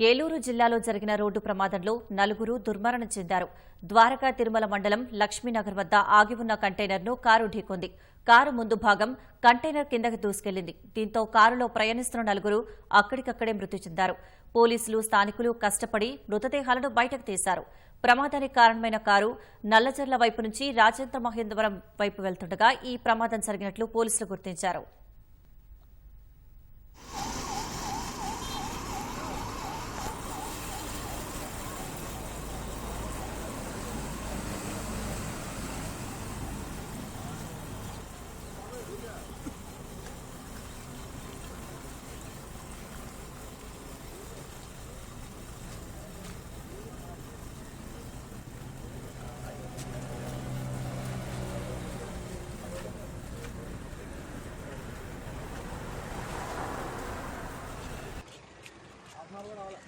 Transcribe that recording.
ఏలూరు జిల్లాలో జరిగిన రోడ్డు ప్రమాదంలో నలుగురు దుర్మరణం చెందారు. ద్వారకా తిరుమల మండలం లక్ష్మీనగర్ వద్ద ఆగి ఉన్న కంటైనర్ను కారు ఢీకొంది. కారు ముందు భాగం కంటైనర్ కిందకి దూసుకెళ్ళింది. దీంతో కారులో ప్రయాణిస్తున్న నలుగురు అక్కడికక్కడే మృతి చెందారు. పోలీసులు స్థానికులు కష్టపడి మృతదేహాలను బయటకు తీశారు. ప్రమాదానికి కారణమైన కారు నల్లజర్ల వైపు నుంచి రాజేంద్ర మహేంద్రవరం వైపు వెళ్తుండగా ఈ ప్రమాదం జరిగినట్లు పోలీసులు గుర్తించారు. కూడా అవలే